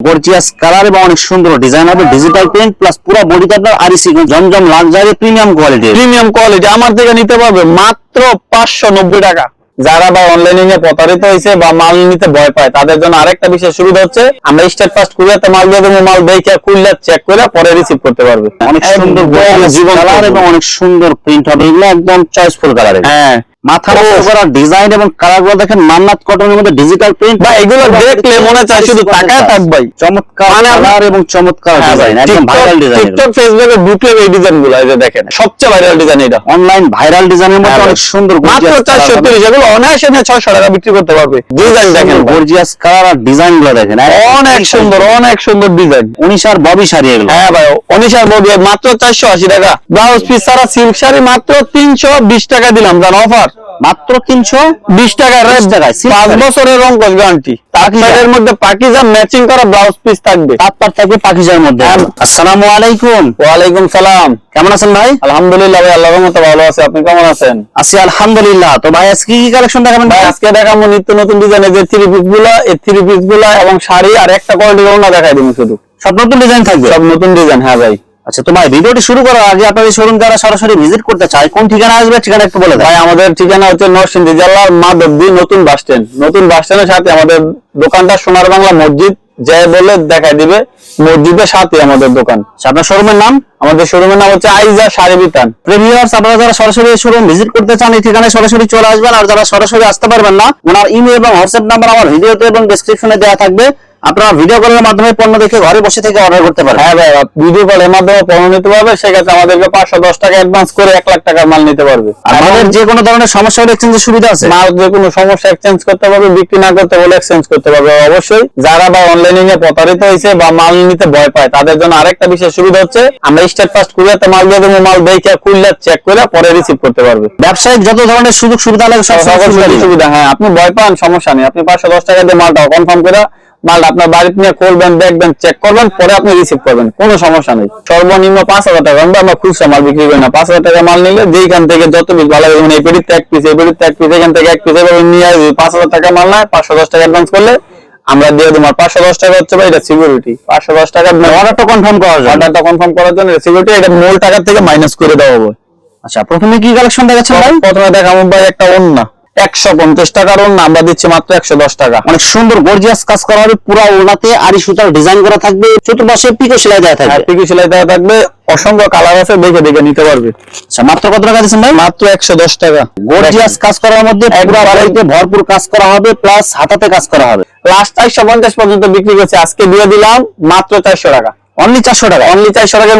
Gorgeous colour এবং অনেক সুন্দর ডিজাইন হবে। ডিজিটাল প্রিন্ট প্লাস পুরো বডিতে আপনার আরিসি Zamzam luxury premium quality premium quality আমার থেকে নিতে পারবে মাত্র টাকা। যারা বা অনলাইনে নিয়ে প্রতারিত হয়েছে বা মাল নিতে ভয় পায় তাদের জন্য আরেকটা বিশেষ সুবিধা হচ্ছে আমরা স্টেট ফার্স্ট কুরিয়াতে মাল দিয়ে দেবো মাল দেখে খুললে চেক করে পরে রিসিভ করতে পারবে। অনেক সুন্দর জীবন কালার এবং অনেক সুন্দর প্রিন্ট হবে। এগুলো একদম চয়েসফুল কালারের হ্যাঁ। মাথা করা ডিজাইন এবং কালার দেখেন মান্নাত কটনের মধ্যে ডিজিটাল প্রিন্ট বা এগুলো দেখলে মনে চায় শুধু তাকায় থাকবাই চমৎকার কালার এবং চমৎকার হ্যাঁ ডিজাইন একদম ভাইরাল ডিজাইন টিকটক ফেসবুকে ঢুকলে এই ডিজাইন এই যে দেখেন সবচেয়ে ভাইরাল ডিজাইন এটা। অনলাইন ভাইরাল ডিজাইনের মধ্যে হ্যাঁ অনেক সুন্দর মাত্র এগুলো অনায়াসে নিয়ে ছয়শো টাকা বিক্রি করতে পারবে। ডিজাইন দেখেন। গর্জিয়াস কালার আর দেখেন অনেক সুন্দর অনেক সুন্দর ডিজাইন উনিশ আর ববি শাড়ি এগুলো। হ্যাঁ ভাই অনিশার বডি মাত্র চারশো আশি টাকা। ব্লাউজ পিস সিল্ক শাড়ি মাত্র তিনশো বিশ টাকা দিলাম জান অফার মাত্র তিনশো বিশ টাকা রেট 20 টাকায়, silk পাঁচ বছরের রং। এর মধ্যে পাকিজা ম্যাচিং করা ব্লাউজ পিস থাকবে। তারপর থাকবে পাখিজার মধ্যে। হ্যাঁ। আসসালামু আলাইকুম। ওয়ালাইকুম সালাম। কেমন আছেন ভাই? আলহামদুলিল্লাহ ভাই আল্লাহর মতো ভালো আছে। আপনি কেমন আছেন? আছি আলহামদুলিল্লাহ। তো ভাই আজকে কি কালেকশন দেখাবেন আজকে দেখাবো নিত্য নতুন ডিজাইনের যে থ্রি পিসগুলা এই থ্রি পিসগুলা এবং শাড়ি আর একটা কোয়ালিটির ওনা দেখাই দিব শুধু। সব নতুন ডিজাইন থাকবে? সব নতুন ডিজাইন হ্যাঁ ভাই। আচ্ছা তো ভাই ভিডিওটি শুরু করার আগে আপনাদের শোরুম যারা সরাসরি ভিজিট করতে চায় কোন ঠিকানা আসবে ঠিকানা একটু বলে ভাই আমাদের ঠিকানা হচ্ছে নরসিংদী জেলার মাধবদী নতুন বাস স্ট্যান্ড নতুন বাস স্ট্যান্ডের সাথে আমাদের দোকানটা সোনার বাংলা মসজিদ যাই বলে দেখাই দিবে মসজিদের সাথে আমাদের দোকান। আচ্ছা, আপনার শোরুমের নাম? আমাদের শোরুমের নাম হচ্ছে আইজা শাড়ি বিতান। প্রিভিউয়ার্স আপনারা যারা সরাসরি শোরুম ভিজিট করতে চান এই ঠিকানায় সরাসরি চলে আসবেন। আর যারা সরাসরি আসতে পারবেন না ওনার ইমেল এবং হোয়াটসঅ্যাপ নাম্বার আমার ভিডিওতে এবং ডেসক্রিপশনে দেওয়া থাকবে। আপনারা ভিডিও কলের মাধ্যমে পণ্য দেখে ঘরে বসে থেকে অর্ডার করতে পারেন হ্যাঁ ভাই ভিডিও কলের মাধ্যমে পণ্য নিতে পারবে সেক্ষেত্রে আমাদেরকে পাঁচশো দশ টাকা অ্যাডভান্স করে এক লাখ টাকার মাল নিতে পারবে। আমাদের যে কোনো ধরনের সমস্যা হলে এক্সচেঞ্জের সুবিধা আছে? মাল যে কোনো সমস্যা এক্সচেঞ্জ করতে পারবে বিক্রি না করতে বলে এক্সচেঞ্জ করতে পারবে। অবশ্যই যারা বা অনলাইনে নিয়ে প্রতারিত হয়েছে বা মাল নিতে ভয় পায় তাদের জন্য আরেকটা বিশেষ সুবিধা হচ্ছে আমরা স্টেট ফার্স্ট কুরিয়াতে মাল দিয়ে দেবো মাল দেখে খুললে চেক করে পরে রিসিভ করতে পারবে। ব্যবসায়িক যত ধরনের সুযোগ সুবিধা লাগে সব সুবিধা। হ্যাঁ আপনি ভয় পান সমস্যা নেই। আপনি পাঁচশো দশ টাকা দিয়ে মালটা কনফার্ম করে মালটা আপনার বাড়িতে নিয়ে খুলবেন দেখবেন চেক করবেন পরে আপনি রিসিভ করবেন। কোনো সমস্যা নেই। সর্বনিম্ন পাঁচ হাজার টাকা। আমরা আমরা খুচরা মাল বিক্রি করি না। পাঁচ হাজার টাকা মাল নিলে যেইখান থেকে যত পিস ভালো যেমন এই পেটিতে এক পিস এই পেটিতে এক পিস এখান থেকে এক পিস এভাবে নিয়ে আসবে। পাঁচ হাজার টাকা মাল নেয় পাঁচশো দশ টাকা অ্যাডভান্স করলে আমরা দিয়ে দেবো। পাঁচশো দশ টাকা হচ্ছে ভাই এটা সিকিউরিটি পাঁচশো দশ টাকা অর্ডারটা কনফার্ম করা যায় অর্ডারটা কনফার্ম করার জন্য সিকিউরিটি এটা মূল টাকা থেকে মাইনাস করে দেওয়া হবে। আচ্ছা প্রথমে কি কালেকশন দেখাচ্ছেন ভাই? প্রথমে দেখাবো ভাই একটা ওন্না একশো পঞ্চাশ টাকার ওন্না আমরা দিচ্ছি মাত্র একশো দশ টাকা। অনেক সুন্দর গর্জিয়াস কাজ করা হবে পুরো আড়ি সুতার ডিজাইন করা থাকবে চতুর্পাশে পিকো সেলাই দেওয়া থাকবে। হ্যাপি সেলাই দেওয়া থাকবে অসংখ্য কালার আছে দেখে দেখে নিতে পারবে। আচ্ছা মাত্র কত টাকা দিচ্ছেন ভাই? মাত্র একশো দশ টাকা। গর্জিয়াস কাজ করার মধ্যে বাড়িতে ভরপুর কাজ করা হবে প্লাস হাতাতে কাজ করা হবে। লাস্ট চারশো পঞ্চাশ পর্যন্ত বিক্রি করছে আজকে দিয়ে দিলাম মাত্র চারশো টাকা। অনলি চারশো টাকা? অনলি চারশো টাকা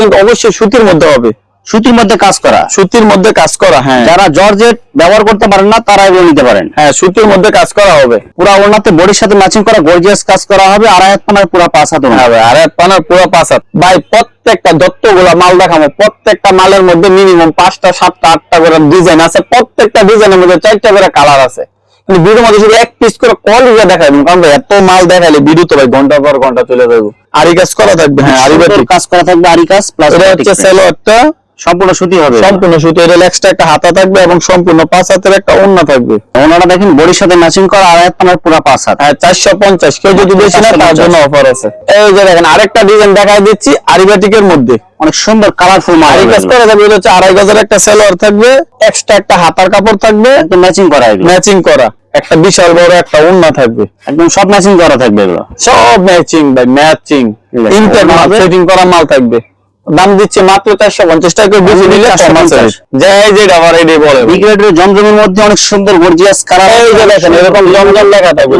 কিন্তু অবশ্যই সুতির মধ্যে হবে। সুতির মধ্যে কাজ করা। সুতির মধ্যে কাজ করা হ্যাঁ। যারা জর্জেট ব্যবহার করতে পারেন না তারা এগুলো নিতে পারেন। হ্যাঁ সুতির মধ্যে কাজ করা হবে। পুরো ওনাতে বডির সাথে ম্যাচিং করা গর্জিয়াস কাজ করা হবে আড়াই হাত পানার পুরো পাঁচ হাত ভাই, আর এক পানার পুরো পাঁচ হাত। ভাই প্রত্যেকটা যতগুলা মাল দেখাবো প্রত্যেকটা মালের মধ্যে মিনিমাম পাঁচটা সাতটা আটটা করে ডিজাইন আছে প্রত্যেকটা ডিজাইনের মধ্যে চারটা করে কালার আছে। কিন্তু ভিডিওর মধ্যে শুধু এক পিস করে কল ইয়ে দেখাবেন কারণ এত মাল দেখাইলে ভিডিও তো ভাই ঘণ্টা পর ঘণ্টা চলে যাব। আরি কাজ করা থাকবে হ্যাঁ আরি কাজ করা থাকবে আরি কাজ প্লাস এটা হচ্ছে সেলোয়ারটা সম্পূর্ণ সুতি হবে। সম্পূর্ণ সুতো এর এক্সট্রা একটা হাতা থাকবে এবং সম্পূর্ণ পাঁচ হাতের একটা ওন্না থাকবে। ওনারা দেখেন বডির সাথে ম্যাচিং করা আড়াই হাত পানার পুরো পাঁচ হাত। হ্যাঁ চারশো পঞ্চাশ কেউ যদি বেশি না তার জন্য অফার আছে। এই যে দেখেন আরেকটা ডিজাইন দেখাই দিচ্ছি আরিবাটিকের মধ্যে। অনেক সুন্দর কালারফুল মাল আরি কাজ করা থাকবে এটা হচ্ছে আড়াই গজের একটা সেলোয়ার থাকবে এক্সট্রা একটা হাতার কাপড় থাকবে একদম ম্যাচিং করা ম্যাচিং করা। একটা বিশাল বড় একটা ওন্না থাকবে। একদম সব ম্যাচিং করা থাকবে এগুলো। সব ম্যাচিং ভাই ম্যাচিং ঠিক আছে। ইন্টার মাল হবে? সেটিং করা মাল থাকবে। দাম দিচ্ছে মাত্র চারশো পঞ্চাশ টাকা বেশি নিলে কম আছে 450 যাই যেটা আবার এটাই বলে ভাই। বিগ রেটের জমজমের মধ্যে অনেক সুন্দর গর্জিয়াস কালার এই যে দেখেন এরকম জমজম লেখা থাকবে।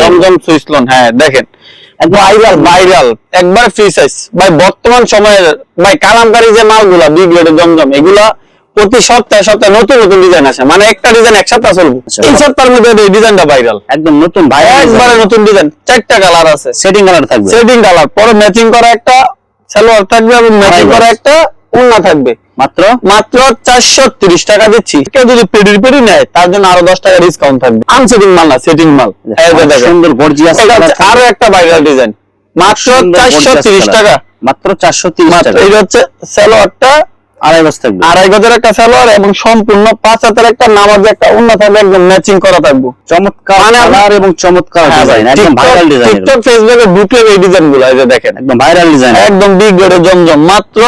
জমজম সুইসলন হ্যাঁ দেখেন। একদম ভাইরাল ভাইরাল একবার ফ্রি সাইজ ভাই বর্তমান সময়ের ভাই কালামকারী যে মালগুলা বিগ জমজম এগুলা প্রতি সপ্তাহে সপ্তাহে নতুন নতুন ডিজাইন আসে। মানে একটা ডিজাইন এক সপ্তাহ চলবে। আচ্ছা। এই সপ্তাহের মধ্যে এই ডিজাইনটা ভাইরাল একদম নতুন একবারে নতুন ডিজাইন চারটা কালার আছে। সেটিং কালার থাকবে। সেটিং কালার পরে ম্যাচিং করা একটা সালোয়ার থাকবে এবং ম্যাচিং করা একটা উন্না থাকবে। মাত্র? মাত্র চারশো তিরিশ টাকা দিচ্ছি। কেউ যদি পেডি পেডি নেয় তার জন্য আরও দশ টাকা ডিসকাউন্ট থাকবে। আনসেটিং মাল না সেটিং মাল। সুন্দর গর্জিয়াস আরও একটা বাইরাল ডিজাইন মাত্র চারশো তিরিশ টাকা। মাত্র চারশো তিরিশ টাকা। এই হচ্ছে সালোয়ারটা আড়াই গজ থাকবে। আড়াই গজের একটা সালোয়ার এবং সম্পূর্ণ পাঁচ হাতের একটা নামাজ একটা অন্য থাকবে একদম ম্যাচিং করা থাকব। চমৎকার কালার এবং চমৎকার ডিজাইন একদম ভাইরাল ডিজাইন টিকটক ফেসবুকে ঢুকলে এই ডিজাইনগুলো এই যে দেখেন। একদম ভাইরাল ডিজাইন একদম বিগ গ্রেডের জমজম মাত্র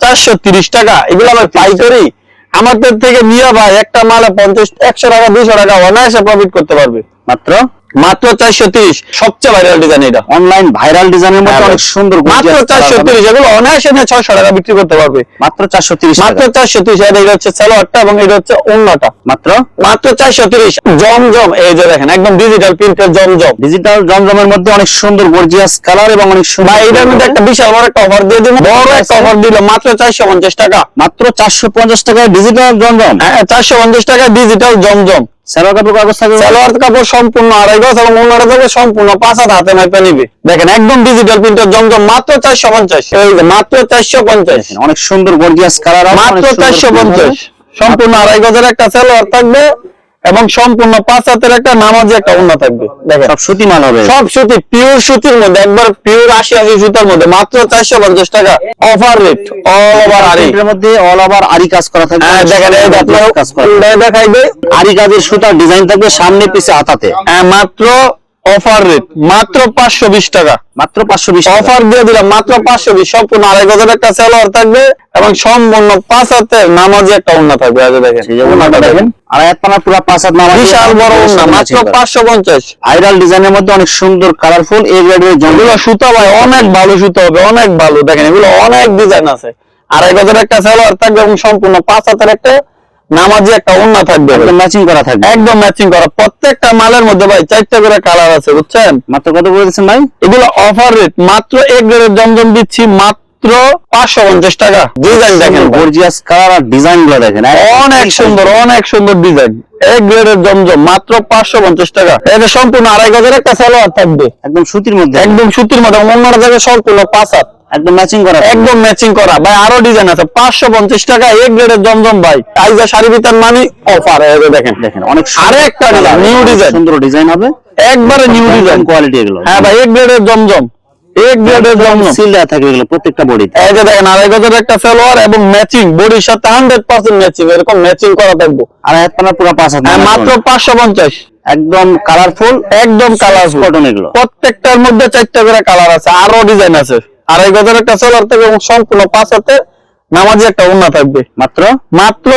চারশো তিরিশ টাকা। এগুলো আমি পাইকারি আমাদের থেকে নিয়ে ভাই একটা মালে পঞ্চাশ একশো টাকা দুশো টাকা অনায়াসে প্রফিট করতে পারবে। মাত্র মাত্র চারশো তিরিশ। সবচেয়ে ভাইরাল ডিজাইন এটা। অনলাইন ভাইরাল ডিজাইনের মধ্যে হ্যাঁ অনেক সুন্দর মাত্র চারশো তিরিশ এগুলো অনায়াসে নিয়ে ছয়শো টাকা বিক্রি করতে পারবে। মাত্র চারশো তিরিশ মাত্র চারশো তিরিশ এটা হচ্ছে সালোয়ারটা এবং এটা হচ্ছে অন্যটা মাত্র? মাত্র চারশো তিরিশ জমজম এই যে দেখেন একদম ডিজিটাল প্রিন্টের জমজম। ডিজিটাল জমজমের মধ্যে অনেক সুন্দর গর্জিয়াস কালার এবং অনেক সুন্দর এটার মধ্যে একটা বিশাল বড় একটা অফার দিয়ে দিব বড় একটা অফার দিল মাত্র চারশো পঞ্চাশ টাকা। মাত্র চারশো পঞ্চাশ টাকায় ডিজিটাল জমজম। হ্যাঁ চারশো পঞ্চাশ টাকা ডিজিটাল জমজম। সালোয়ার কাপড় কাগজ থাকবে? সালোয়ার কাপড় সম্পূর্ণ আড়াই গজ এবং অন্যটা থেকে সম্পূর্ণ পাঁচ হাত হাতে মাইপে নিবে। দেখেন একদম ডিজিটাল প্রিন্টের জমজম মাত্র চারশো পঞ্চাশ। এই যে মাত্র চারশো পঞ্চাশ। অনেক সুন্দর গর্জিয়াস কালার মাত্র চারশো পঞ্চাশ। সম্পূর্ণ আড়াই গজের একটা সালোয়ার থাকবে। এবং সম্পূর্ণ পাঁচ হাতের একটা নামাজে একটা অন্য থাকবে। দেখেন। সব সুতি মান হবে। সব সুতি পিওর সুতির মধ্যে একবার পিওর আশি আশি সুতার মধ্যে মাত্র চারশো পঞ্চাশ টাকা। অফার রেট অল ওভার আরি এর মধ্যে অল ওভার আরি কাজ করা থাকবে। হ্যাঁ দেখেন এই আপনার কাজ করা দেখাইবে। আরি কাজের সুতার ডিজাইন থাকবে সামনে পিছে হাতাতে। হ্যাঁ, মাত্র অফার রেট মাত্র পাঁচশো বিশ টাকা। মাত্র পাঁচশো বিশ অফার দিয়ে দিলাম মাত্র পাঁচশো বিশ সম্পূর্ণ আড়াই গজের একটা সেলোয়ার থাকবে এবং সম্পূর্ণ পাঁচ নামাজি একটা উন্না থাকবে আজ দেখেন। উন্নাটা দেখেন। আর এক পানা পুরো পাঁচ হাত নামাজ। বিশাল বড় উন্না মাত্র পাঁচশো পঞ্চাশ। ভাইরাল ডিজাইনের মধ্যে অনেক সুন্দর কালারফুল এই গ্রেডের জঙ্গল সুতা ভাই অনেক ভালো সুতা হবে অনেক ভালো। দেখেন এগুলো অনেক ডিজাইন আছে। আড়াই গজের একটা সেলোয়ার থাকবে এবং সম্পূর্ণ পাঁচ হাতের একটা নামাজি একটা উন্না থাকবে একদম ম্যাচিং করা থাকবে। একদম ম্যাচিং করা। প্রত্যেকটা মালের মধ্যে ভাই চারটা করে কালার আছে বুঝছেন? মাত্র কত করে দিচ্ছেন ভাই? এগুলো অফার রেট মাত্র এক গ্রেডের জমজম দিচ্ছি মাত্র পাঁচশো পঞ্চাশ টাকা। ডিজাইন দেখেন গর্জিয়াস কালার আর ডিজাইনগুলো দেখেন অনেক সুন্দর অনেক সুন্দর ডিজাইন এক গ্রেডের জমজম মাত্র পাঁচশো পঞ্চাশ টাকা। এটা সম্পূর্ণ আড়াই গজের একটা সালোয়ার থাকবে। একদম সুতির মধ্যে। একদম সুতির মধ্যে অন্যটা জায়গায় সম্পূর্ণ পাঁচ হাত। একদম ম্যাচিং করা। একদম ম্যাচিং করা। ভাই আরও ডিজাইন আছে। পাঁচশো পঞ্চাশ টাকা এক গ্রেডের জমজম ভাই। আইজা শাড়ি বিতার মানে অফার দেখেন দেখেন অনেক আরে একটা নিউ ডিজাইন সুন্দর ডিজাইন হবে। একবারে নিউ ডিজাইন কোয়ালিটি এগুলো। হ্যাঁ ভাই এক গ্রেডের জমজম। এক গ্রেডের জমজম। সিল দেওয়া থাকবে এগুলো প্রত্যেকটা বডিতে এই যে দেখেন আড়াই গজের একটা সালোয়ার এবং ম্যাচিং বডির সাথে হান্ড্রেড পার্সেন্ট ম্যাচিং এরকম ম্যাচিং করা থাকবে। আর এক পানা পুরো পাঁচ হাত হ্যাঁ, মাত্র হবে। পাঁচশো পঞ্চাশ। একদম কালারফুল একদম কালারফুল কটন এগুলো। প্রত্যেকটার মধ্যে চারটা করে কালার আছে। আরও ডিজাইন আছে। আড়াই গজের একটা সালোয়ার থাকবে এবং সম্পূর্ণ পাঁচ হাতে নামাজি একটা উন্না থাকবে। মাত্র? মাত্র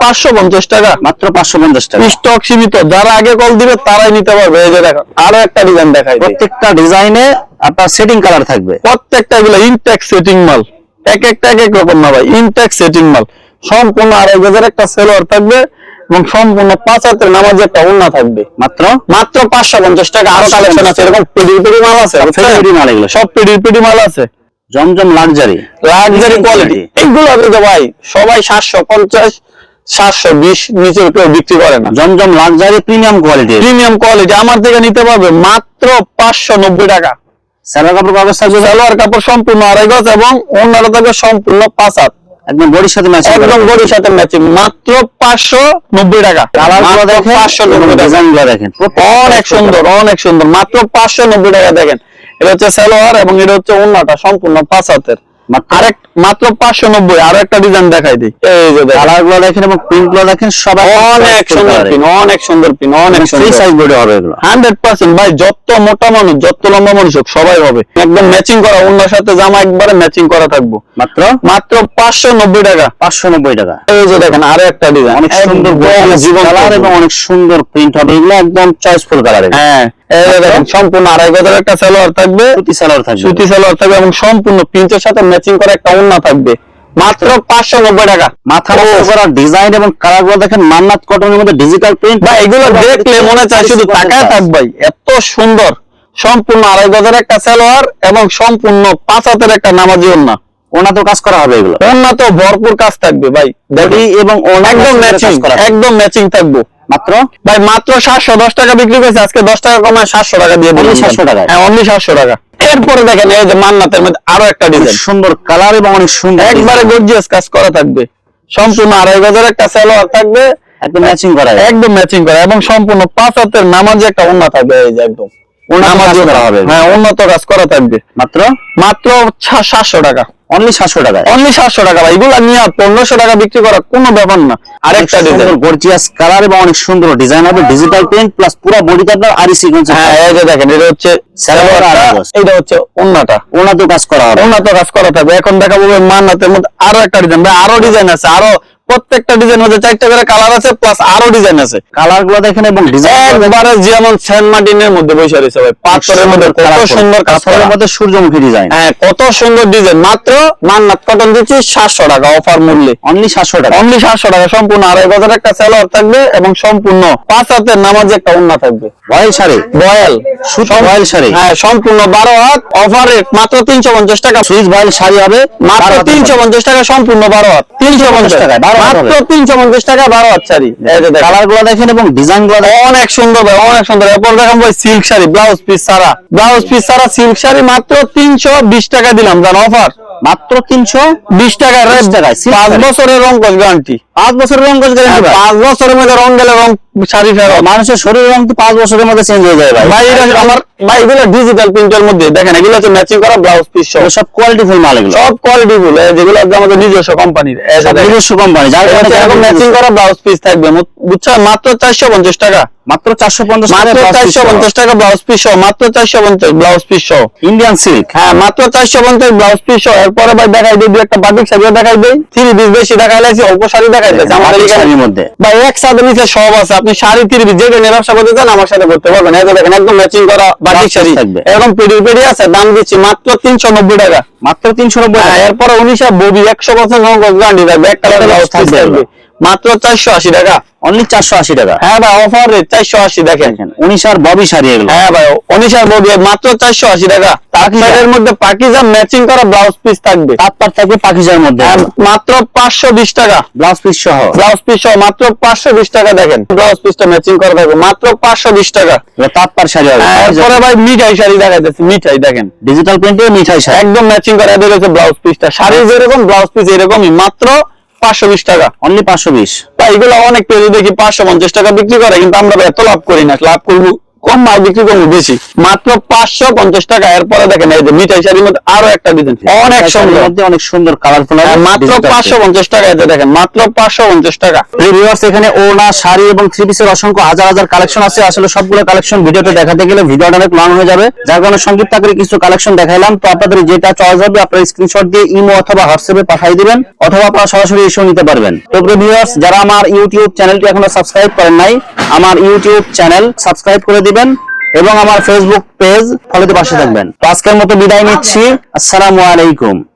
পাঁচশো পঞ্চাশ টাকা। মাত্র পাঁচশো পঞ্চাশ টাকা। স্টক সীমিত। যারা আগে কল দিবে তারাই নিতে পারবে। এই যে দেখো আরও একটা ডিজাইন দেখাই প্রত্যেকটা ডিজাইনে আপনার সেটিং কালার থাকবে। প্রত্যেকটা ইনটেক সেটিং মাল। এক একটা এক এক রকম না ভাই ইনটেক সেটিং মাল। সম্পূর্ণ আড়াই গজের একটা সেলোয়ার থাকবে এবং সম্পূর্ণ পাঁচ হাতের নামাজি একটা উন্না থাকবে। মাত্র? মাত্র পাঁচশো পঞ্চাশ টাকা। আরও কালেকশন আছে। এরকম পেডি পেডি মাল আছে সব পেডি পেডি মাল আছে। জমজম লাক্সারি লাক্সারি কোয়ালিটি এইগুলো আপনি তো ভাই সবাই সাতশো পঞ্চাশ সাতশো বিশ নিচে কেউ বিক্রি করে না। Zamzam luxury premium quality premium quality আমার থেকে নিতে পারবে মাত্র পাঁচশো নব্বই টাকা। সালোয়ার কাপড় থাকবে সালোয়ার কাপড় সম্পূর্ণ আড়াই গজ এবং অন্যটা থাকবে সম্পূর্ণ পাঁচ হাত। একদম বডির সাথে ম্যাচিং একদম বডির সাথে ম্যাচিং মাত্র পাঁচশো নব্বই টাকা। কালারগুলো দেখেন পাঁচশো নব্বই টাকা। ডিজাইনগুলো দেখেন। অনেক সুন্দর অনেক সুন্দর মাত্র পাঁচশো নব্বই টাকা দেখেন। এটা হচ্ছে সালোয়ার এবং এটা হচ্ছে অন্যটা সম্পূর্ণ পাঁচ হাতের। আরেক মাত্র পাঁচশো নব্বই আরও একটা ডিজাইন দেখাই দিই। এই যে কালারগুলো দেখেন এবং প্রিন্টগুলো দেখেন সবাই অনেক সুন্দর পিন অনেক সুন্দর পিন অনেক সুন্দর সাইজ বডি হবে এগুলো। হান্ড্রেড পার্সেন্ট ভাই যত মোটা মানুষ যত লম্বা মানুষ হোক সবাই হবে। একদম ম্যাচিং করা অন্যর সাথে জামা একবারে ম্যাচিং করা থাকব। মাত্র? মাত্র পাঁচশো নব্বই টাকা। পাঁচশো নব্বই টাকা। এই যে দেখেন আরও একটা ডিজাইন অনেক সুন্দর জীবন কালার এবং অনেক সুন্দর প্রিন্ট হবে। এগুলো একদম চয়েসফুল কালার হ্যাঁ। সম্পূর্ণ আড়াই গজের একটা সালোয়ার থাকবে সুতি সালোয়ার থাকবে। সুতি সালোয়ার থাকবে এবং সম্পূর্ণ প্রিন্টের সাথে ম্যাচিং করা একটা ওন্না থাকবে। মাত্র পাঁচশো নব্বই টাকা। মাথা নষ্ট করা ডিজাইন এবং কালার দেখেন মান্নাত কটনের মধ্যে ডিজিটাল প্রিন্ট বা এগুলো দেখলে মনে চায় শুধু তাকায় থাকবাই এত সুন্দর। সম্পূর্ণ আড়াই গজের একটা সালোয়ার এবং সম্পূর্ণ পাঁচ হাতের একটা নামাজি ওনা তো কাজ করা হবে এগুলো। তো ভরপুর কাজ থাকবে ভাই। এবং একদম ম্যাচিং একদম ম্যাচিং থাকব। মাত্র? ভাই মাত্র সাতশো দশ টাকা বিক্রি করেছে। আজকে দশ টাকা কমায় সাতশো টাকা দিয়ে। সাতশো টাকা হ্যাঁ অনলি সাতশো টাকা। এরপরে দেখেন এই যে মান্নাতের মধ্যে আরও একটা ডিজাইন সুন্দর কালার এবং অনেক সুন্দর একবারে গর্জিয়াস কাজ করা থাকবে। সম্পূর্ণ আড়াই গজের একটা সালোয়ার থাকবে। একদম ম্যাচিং করা। একদম ম্যাচিং করা। এবং সম্পূর্ণ পাঁচ হাতের নামাজে একটা অন্য থাকবে এই যে একদম। হ্যাঁ উন্নত কাজ করা থাকবে। মাত্র? মাত্র সাতশো টাকা। অনলি সাতশো টাকায়? অনলি সাতশো টাকা ভাই। এগুলা নিয়ে পনেরোশো টাকা বিক্রি করা কোনো ব্যাপার না। আরেকটা ডিজাইন গর্জিয়াস কালার এবং অনেক সুন্দর ডিজাইন হবে। ডিজিটাল প্রিন্ট প্লাস পুরো বডিতে আপনার আরি সিকোয়েন্স হ্যাঁ এই যে দেখেন এটা হচ্ছে সালোয়ার আর এটা হচ্ছে ওন্নাটা কাজ করা হবে। কাজ করা থাকবে। এখন দেখাবো ভাই মান্নাতের মধ্যে আরও একটা ডিজাইন ভাই আরও ডিজাইন আছে আরও প্রত্যেকটা ডিজাইন মধ্যে চারটা করে কালার আছে প্লাস আরও ডিজাইন আছে। কালারগুলো দেখেন এবং একবারে যেমন সেন্ট মার্টিনের মধ্যে বসে রয়েছে ভাই পাথরের মধ্যে কত সুন্দর পাথরের মধ্যে সূর্যমুখী ডিজাইন হ্যাঁ কত সুন্দর ডিজাইন মাত্র মান্নাত কটন দিচ্ছি সাতশো টাকা অফার মূল্যে। অনলি সাতশো টাকা। অনলি সাতশো টাকা সম্পূর্ণ আড়াই বছর একটা সেলার থাকবে এবং সম্পূর্ণ পাঁচ হাতের নামাজে একটা উন্না থাকবে। রয়্যাল শাড়ি? বয়াল সুতো রয়্যাল শাড়ি? হ্যাঁ সম্পূর্ণ বারো হাত অফার রেট মাত্র তিনশো পঞ্চাশ টাকা। সুইচ রয়্যাল শাড়ি হবে মাত্র তিনশো পঞ্চাশ টাকা সম্পূর্ণ বারো হাত। তিনশো পঞ্চাশ টাকা বারো হাত মাত্র হবে। তিনশো পঞ্চাশ টাকা বারো হাত শাড়ি। এই যে দেখেন। কালারগুলো দেখেন এবং ডিজাইনগুলো অনেক সুন্দর ভাই অনেক সুন্দর। এরপর দেখাম ভাই সিল্ক শাড়ি ব্লাউজ পিস সারা ব্লাউজ পিস সারা সিল্ক শাড়ি মাত্র তিনশো বিশ টাকা দিলাম জান অফার মাত্র তিনশো বিশ টাকা রেট টাকায় silk বছরের রং কস গ্যারান্টি পাঁচ বছরের রং কাজ গ্যারান্টি ভাই। বছরের মধ্যে রং গেলে রং শাড়ি মানুষের শরীরের রং তো পাঁচ বছরের মধ্যে চেঞ্জ হয়ে যায় ভাই। ভাই এটা আমার ভাই এগুলো ডিজিটাল প্রিন্টের মধ্যে দেখেন এগুলো হচ্ছে ম্যাচিং করা ব্লাউজ পিস সব কোয়ালিটি ফুল মাল এগুলো। সব কোয়ালিটি ফুল যেগুলো আমাদের নিজস্ব কোম্পানির নিজস্ব কোম্পানি যার কারণে এরকম ম্যাচিং করা ব্লাউজ পিস থাকবে। বুঝছ? মাত্র চারশো পঞ্চাশ টাকা। মাত্র চারশো পঞ্চাশ মাত্র চারশো পঞ্চাশ টাকা ব্লাউজ পিস সহ। মাত্র চারশো পঞ্চাশ ব্লাউজ পিস সহ। ইন্ডিয়ান সিল্ক হ্যাঁ মাত্র চারশো পঞ্চাশ ব্লাউজ পিস সহ। এরপরে ভাই দেখাই দিই দু একটা বাটিক শাড়িও দেখাই দিই। থ্রি পিস বেশি দেখাই লাইছি অল্প শাড়ি দেখাই দিয়েছে আমাদের এখানে মধ্যে। ভাই একসাথে নিচে সব আছে। আপনি শাড়ি থ্রি পিস যেটা নিয়ে ব্যবসা করতে চান আমার সাথে করতে পারবেন। এই দেখেন একদম ম্যাচিং করা বাটিক শাড়ি। থাকবে। এরকম পেডি পেডি আছে দাম দিচ্ছি মাত্র তিনশো নব্বই টাকা। মাত্র তিনশো নব্বই হ্যাঁ এরপরে উনিশা ববি একশো পার্সেন্ট গ্যারান্টি থাকবে। এক কালার ব্লাউজ পিস থাকবে। থাকবে। মাত্র চারশো আশি টাকা। অনলি চারশো আশি টাকা। হ্যাঁ ভাই অফার রেট চারশো আশি দেখেন। দেখেন উনিশ আর ববি শাড়ি এগুলো। হ্যাঁ ভাই উনিশার ববি মাত্র চারশো আশি টাকা। পাকিজা। মধ্যে পাকিজা ম্যাচিং করা ব্লাউজ পিস থাকবে। তাপমাত্রা থাকবে পাকিজার মধ্যে। মাত্র পাঁচশো বিশ টাকা। ব্লাউজ পিস সহ। ব্লাউজ পিস সহ মাত্র পাঁচশো বিশ টাকা দেখেন। ব্লাউজ পিসটা ম্যাচিং করা থাকবে মাত্র পাঁচশো বিশ টাকা। এগুলো শাড়ি হবে। হ্যাঁ, ভাই মিঠাই শাড়ি দেখাইতেছি মিঠাই দেখেন। ডিজিটাল প্রিন্টে মিঠাই শাড়ি। একদম ম্যাচিং করা ব্লাউজ পিসটা শাড়ি যেরকম ব্লাউজ পিস এরকমই মাত্র পাঁচশো বিশ টাকা। অনলি পাঁচশো বিশ। এগুলো অনেক পেজে দেখি পাঁচশো পঞ্চাশ টাকা বিক্রি করে কিন্তু আমরা এত লাভ করি না। লাভ করব কম মাল বিক্রি করব? বেশি। মাত্র পাঁচশো পঞ্চাশ টাকা। এরপরে দেখেন এই যে মিঠাই শাড়ির মধ্যে আরও একটা ডিজাইন অনেক সুন্দর। মধ্যে অনেক সুন্দর কালারফুল মাত্র পাঁচশো পঞ্চাশ টাকা যে দেখেন মাত্র পাঁচশো পঞ্চাশ টাকা। ভিউয়ার্স এখানে ওনা শাড়ি এবং থ্রি পিসের অসংখ্য হাজার হাজার কালেকশন আছে। আসলে সবগুলো কালেকশন ভিডিওতে দেখাতে গেলে ভিডিওটা অনেক লং হয়ে যাবে। যার কারণে সংক্ষিপ্ত আকারে কিছু কালেকশন দেখাইলাম। তো আপনাদের যেটা চয়েস হবে আপনারা স্ক্রিনশট দিয়ে ইমো অথবা হোয়াটসঅ্যাপে পাঠিয়ে দিবেন অথবা আপনারা সরাসরি এসেও নিতে পারবেন। তো ভিউয়ার্স যারা আমার ইউটিউব চ্যানেলটি এখনও সাবস্ক্রাইব করেন নাই আমার ইউটিউব চ্যানেল সাবস্ক্রাইব করে দিবেন এবং আমার ফেসবুক পেজ ফলোতে পাশে থাকবেন। তো আজকের মতো বিদায় নিচ্ছি। আসসালামু আলাইকুম।